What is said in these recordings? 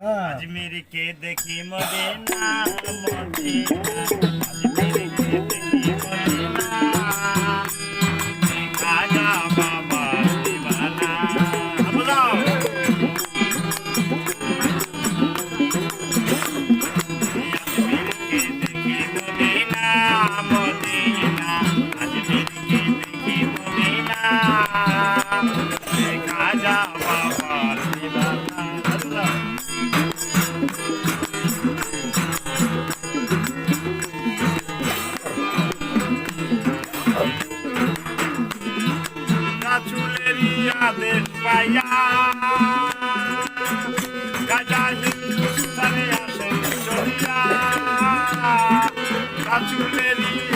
आज के देखी मदेना मदेना मेरी के देखी मोदे देखा जा बाबा दीवाना। अब जाओ के देखी আদেশ পাইয়া গাজা হিন্দুস্থানে আসেন চলিয়া চুলেরই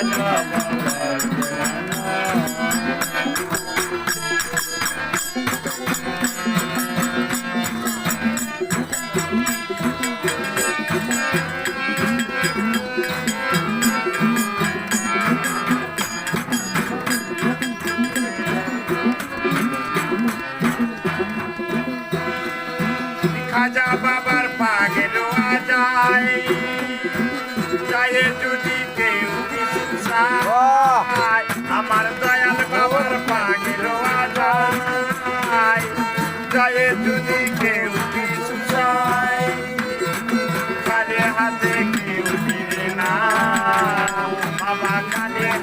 খাজা বাবার দিওয়ানা খাজা বাবার যায় যদি